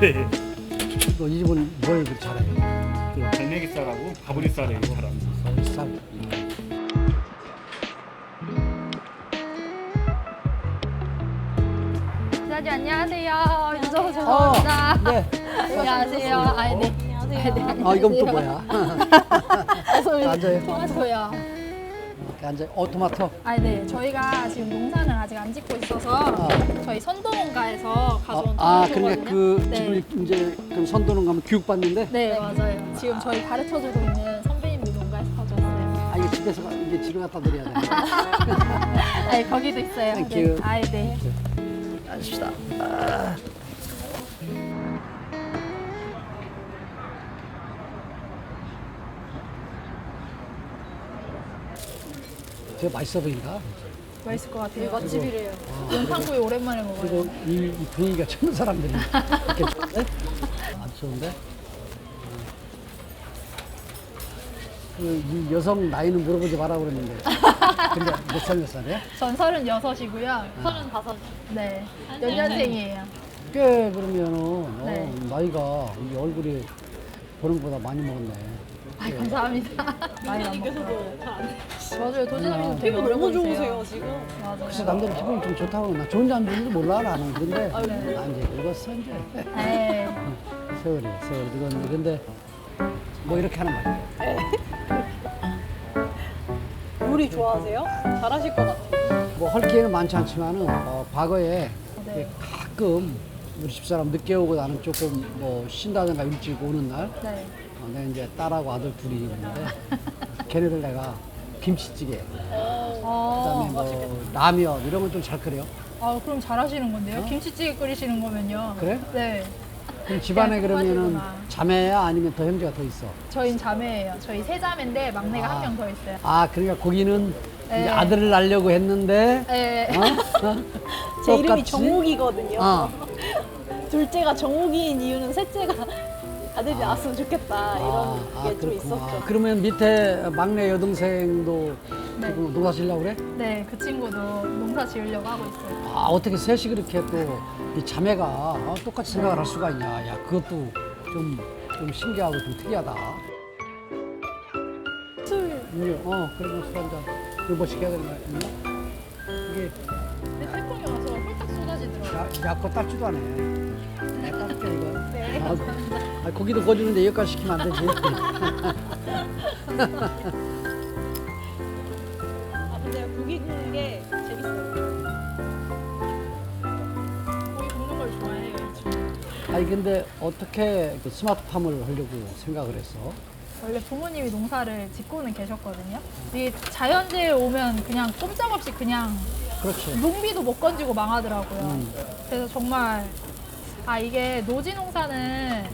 너이 집은 뭘 그렇게 잘해? 그 갈매기살하고 가브리살에 잘합니다. 쌀. 사장님 안녕하세요. 유정호 죄송합니다. 네. 안녕하세요. 아, 네. 안녕하세요. 아 이건 또 뭐야? 앉아요. 토마토요. 이렇게 앉아. 어 토마토. 아, 네. 저희가 지금 농사는 아직 안 짓고 있어서 저희 선도농가에서 가져온 아 토마토거든요. 그러니까 그 네. 지금 이제 그럼 선도는 가면 교육 받는데. 네, 맞아요. 지금 저희 가르쳐주고 있는 선배님들 농가에서 가져왔어요. 아 이게 집에서 가- 이게 집에 갖다 드려야 돼. 아, 거기도 있어요. Thank 네. you. 아, 네. 앉읍시다. 되게 맛있어 보인다. 맛있을 것 같아요. 맛집이래요. 연탄구이 오랜만에 먹어요. 그리고 이, 이 분위기가 젊은 사람들이 이렇게 좋은데? 안 좋은데? 그, 이 여성 나이는 물어보지 마라 그랬는데. 근데 몇 살 몇 살이야? 전 36이고요. 35. 네. 연년생이에요. 꽤 그러면은 어, 네. 나이가 이 얼굴이 보는 것보다 많이 먹었네. 아, 감사합니다. 많이 안 먹어요. 맞아요. 도진아님도 되게 피부 어려 너무 보이세요. 좋으세요 지금. 맞아요. 그래서 남들 피부는 좀 좋다고 나 좋은 사람들도 몰라 나는 근데 아, 네. 나 이제 늙었어 이제 네. 세월이 세월 늙었는데 근데 뭐 이렇게 하는 말이야 요리 좋아하세요? 잘하실 것 같아요. 뭐할 기회는 많지 않지만은 어, 과거에 네. 이렇게 가끔 우리 집사람 늦게 오고 나는 조금 뭐 쉰다든가 일찍 오는 날 네. 어, 내가 이제 딸하고 아들 둘이 있는데 걔네들 내가 김치찌개 그다음에 어, 뭐 라면 이런 건 좀 잘 끓여 아, 그럼 잘하시는 건데요? 김치찌개 끓이시는 거면요. 그래? 네. 그럼 집안에 그러면은. 자매야 아니면 더 형제가 더 있어 저희는 자매예요. 저희 세 자매인데 막내가 아. 한 명 더 있어요. 아 그러니까 거기는 네. 이제 아들을 낳으려고 했는데 네. 어? 어? 제 이름이 똑같이? 정욱이거든요. 어. 둘째가 정욱이인 이유는 셋째가 아들이 나왔으면 좋겠다 이런 아, 게 좀 그렇구나. 있었죠. 그러면 밑에 막내 여동생도 네. 지금 농사 지려고 그래? 네, 그 친구도 농사 지으려고 하고 있어요. 아 어떻게 셋이 그렇게 또 이 자매가 어, 똑같이 생각을 할 수가 있냐? 야 그것도 좀 좀 신기하고 좀 특이하다. 술 음료, 어 그러면 술 한잔. 이거 뭐 시켜야 되는 거야? 음료? 이게 근데 태풍이 와서 홀딱 쏟아지더라고요. 야, 야거 딸지도 않네. 딸게 이거. 네, 아, 아, 고기도 구워주는데 여기까지 시키면 안 되지. 아 근데 고기 굽는 게 재밌어요. 고기 굽는 걸 좋아해요, 이 친구. 아니 근데 어떻게 그 스마트팜을 하려고 생각을 했어? 원래 부모님이 농사를 짓고는 계셨거든요. 이게 자연재해 오면 그냥 꼼짝없이 그냥 그렇지. 농비도 못 건지고 망하더라고요. 음. 그래서 정말 아 이게 노지 농사는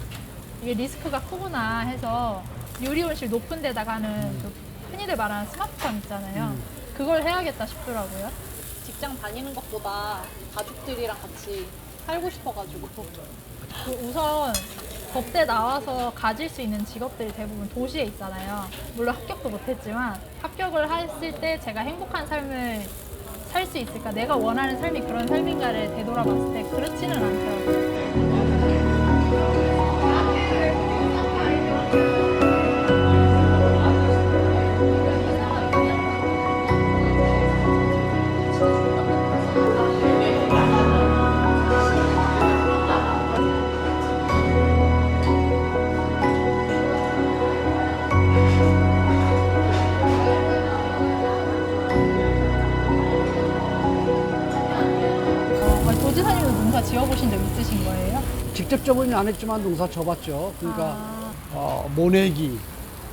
이게 리스크가 크구나 해서 유리 온실 높은 데다가는 그 흔히들 말하는 스마트팜 있잖아요. 음. 그걸 해야겠다 싶더라고요. 직장 다니는 것보다 가족들이랑 같이 살고 싶어가지고 그 우선 법대 나와서 가질 수 있는 직업들이 대부분 도시에 있잖아요. 물론 합격도 못했지만 합격을 했을 때 제가 행복한 삶을 살 수 있을까? 내가 원하는 삶이 그런 삶인가를 되돌아봤을 때 그렇지는 않더라고요. 어, 도지사님도 농사 지어보신 적 있으신 거예요? 직접적으로는 안 했지만 농사 져봤죠. 그러니까 아, 어, 모내기,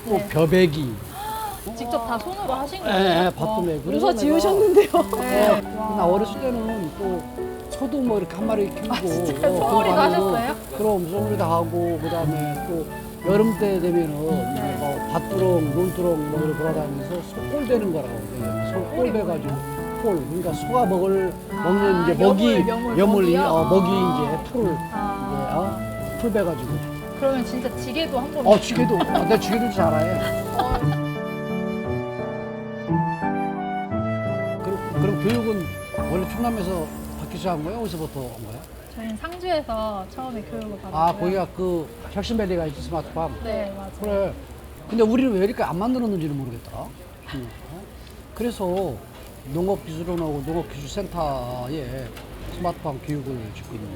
또 네. 벼베기, 직접 다 손으로 하신 예, 거예요? 예, 밭도 메고. 그래서 농사 내가, 지으셨는데요. 예, 네. 와. 나 어렸을 때는 또 소도 뭐 이렇게 한 마리 키우고. 아? 어, 소머리도 그거 하고, 하셨어요? 그럼 소머리도 하고, 그 다음에 또 여름 때 되면은 네. 뭐 밭두렁, 논두렁 뭐 이렇게 돌아다니면서 소골 되는 거라고. 그래요. 소골 돼가지고. 꼴. 그러니까 소가 먹을, 아, 먹는 이제 먹이, 여물, 여물, 이 먹이요? 어, 먹이 아. 이제 풀을, 아. 이제, 어? 풀 베가지고. 그러면 진짜 지게도 한번 어, 지게도, 아, 내가 지게도 잘해. 그럼, 그럼 교육은 원래 충남에서 받기 시작한 거야? 어디서부터 온 거야? 저희는 상주에서 처음에 교육을 받았고요. 아, 거기가 그 혁신밸리가 있지 스마트팜. 네, 맞아요. 그래. 근데 우리는 왜 이렇게 안 만들었는지는 모르겠다. 응. 어? 그래서 농업기술원하고 농업기술센터에 스마트팜 교육을 짓고 있는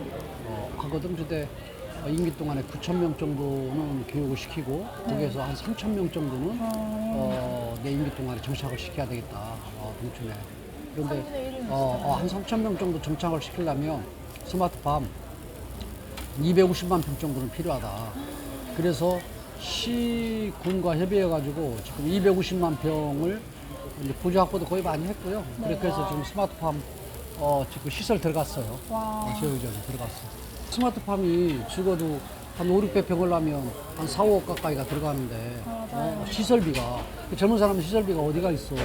어, 하거든. 근데 어, 임기 동안에 9천 명 정도는 교육을 시키고 거기에서 한 3천 명 정도는 어, 내 임기 동안에 정착을 시켜야 되겠다. 어, 농촌에. 그런데 어, 어, 한 3천 명 정도 정착을 시키려면 스마트팜 250만 평 정도는 필요하다. 그래서 시군과 협의해가지고 지금 250만 평을 이제 부지 확보도 거의 많이 했고요. 그렇게 해서 지금 스마트팜 어, 지금 시설 들어갔어요. 와. 어, 지역의정에 들어갔어. 스마트팜이 죽어도 한 5, 600평을 하면 한 4, 5억 가까이가 들어가는데 어, 시설비가 젊은 사람은 시설비가 어디가 있어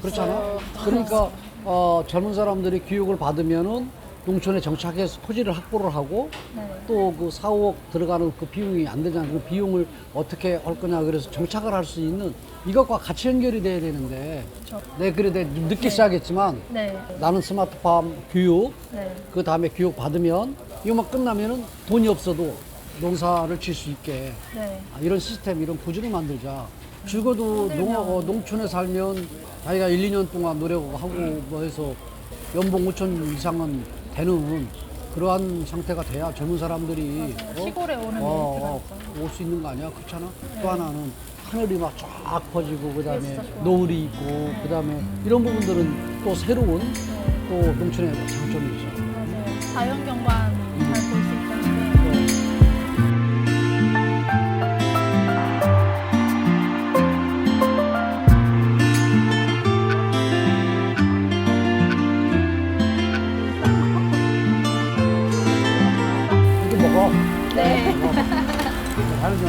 그렇잖아 그러니까 어, 젊은 사람들이 교육을 받으면은 농촌에 정착해서 토지를 확보를 하고 네. 또그 4, 5억 들어가는 그 비용이 안 되잖아. 그 비용을 어떻게 할 거냐. 그래서 정착을 할 수 있는 이것과 같이 연결이 돼야 되는데 그렇죠. 네, 그래 내가 좀 늦게 시작했지만 네. 나는 스마트팜 교육 네. 그 다음에 교육 받으면 이거만 끝나면은 돈이 없어도 농사를 질수 있게 네. 아, 이런 시스템, 이런 구조를 만들자. 죽어도 농, 어, 농촌에 살면 자기가 1, 2년 동안 노력하고 뭐 해서 연봉 5천 이상은 되는 그러한 상태가 돼야 젊은 사람들이 시골에 오는 어, 메리트가 있죠. 올수 있는 거 아니야? 그렇잖아? 또 하나는 하늘이 막 쫙 퍼지고 그 다음에 진짜 좋아. 노을이 있고 그 다음에 이런 부분들은 또 새로운 네. 또 농촌의 장점이죠. 맞아요. 자연 경관 다른 좀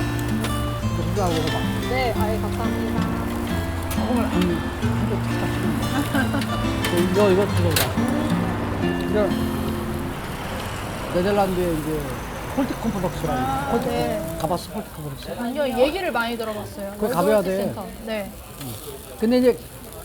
소주하고 먹어봐. 네, 아예 감사합니다. 조금을 안, 한쪽 잠깐 치는 이거, 이거 들어오다. 이거, 네덜란드에 이제 홀티컴플렉스라고. 아, 홀티, 네. 가봤어, 홀티컴플렉스? 아니요, 얘기를 많이 들어봤어요. 거기 가봐야 돼. 센터. 네. 근데 이제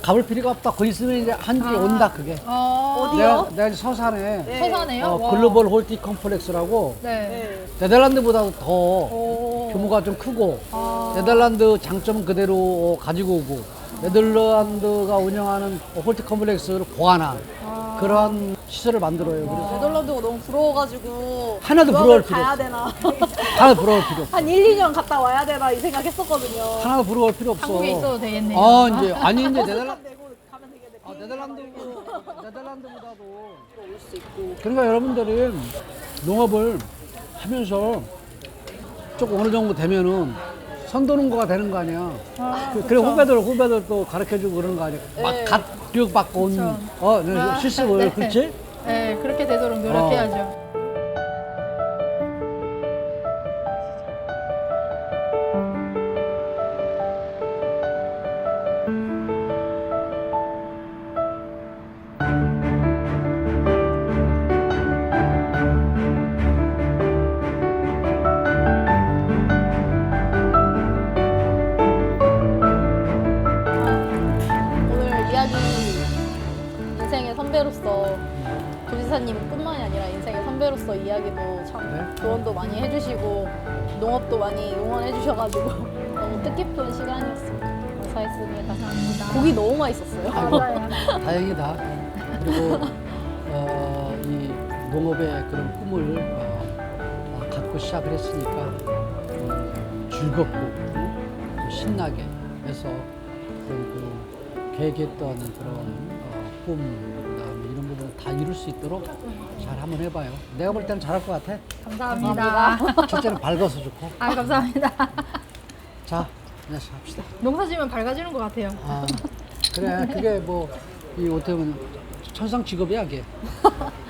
가볼 필요가 없다. 거기 있으면 이제 한지 아. 온다, 그게. 어, 어디요? 내가, 내가 이제 서산에 네. 서산에요? 어, 와. 글로벌 홀티 컴플렉스라고 네. 네. 네덜란드보다도 더 오. 규모가 좀 크고 아. 네덜란드 장점 그대로 가지고 오고 네덜란드가 운영하는 홀티 컴플렉스를 보완한 아. 그러한 시설을 만들어요. 그래서 네덜란드가 너무 부러워가지고 하나도 유학을 부러울 필요 가야 없어. 되나 하나 부러울 필요 없어. 한 1, 2년 갔다 와야 되나 이 생각했었거든요. 하나 부러울 필요 없어. 한국에 있어도 되겠네요. 아 이제 아니 이제 네덜란드 내고 가면 되겠네. 아, 네덜란드 네덜란드보다도 올수 있고. 그러니까 여러분들이 농업을 하면서 조금 어느 정도 되면은 선도농가가 되는 거 아니야. 아, 그, 래 후배들 후배들 또 가르쳐주고 그러는 거 아니야. 네. 막갓 교육받고 온 그쵸. 어, 네, 아, 실습을 네. 그렇지? 네, 그렇게 되도록 노력해야죠. 인생의 선배로서 도지사님뿐만이 아니라 인생의 선배로서 이야기도 참 네. 조언도 많이 해주시고 농업도 많이 응원해 주셔가지고 너무 뜻깊은 시간이었습니다. 감사했습니다. 감사합니다. 고기 너무 맛있었어요. 아이고, 다행이다. 그리고 어, 이 농업의 그런 꿈을 어, 어, 갖고 시작을 했으니까 음, 즐겁고 음, 또 신나게 해서 그런 그 계획했던 그런 어, 꿈 그다음에 이런 부분을 다 이룰 수 있도록 잘 한번 해봐요. 내가 볼 때는 잘할 것 같아. 감사합니다. 첫째는 밝아서 좋고. 아, 감사합니다. 자, 이제 합시다. 농사지면 밝아지는 것 같아요. 아, 그래. 그게 뭐, 이 어떻게 보면 천상 직업이야, 그게.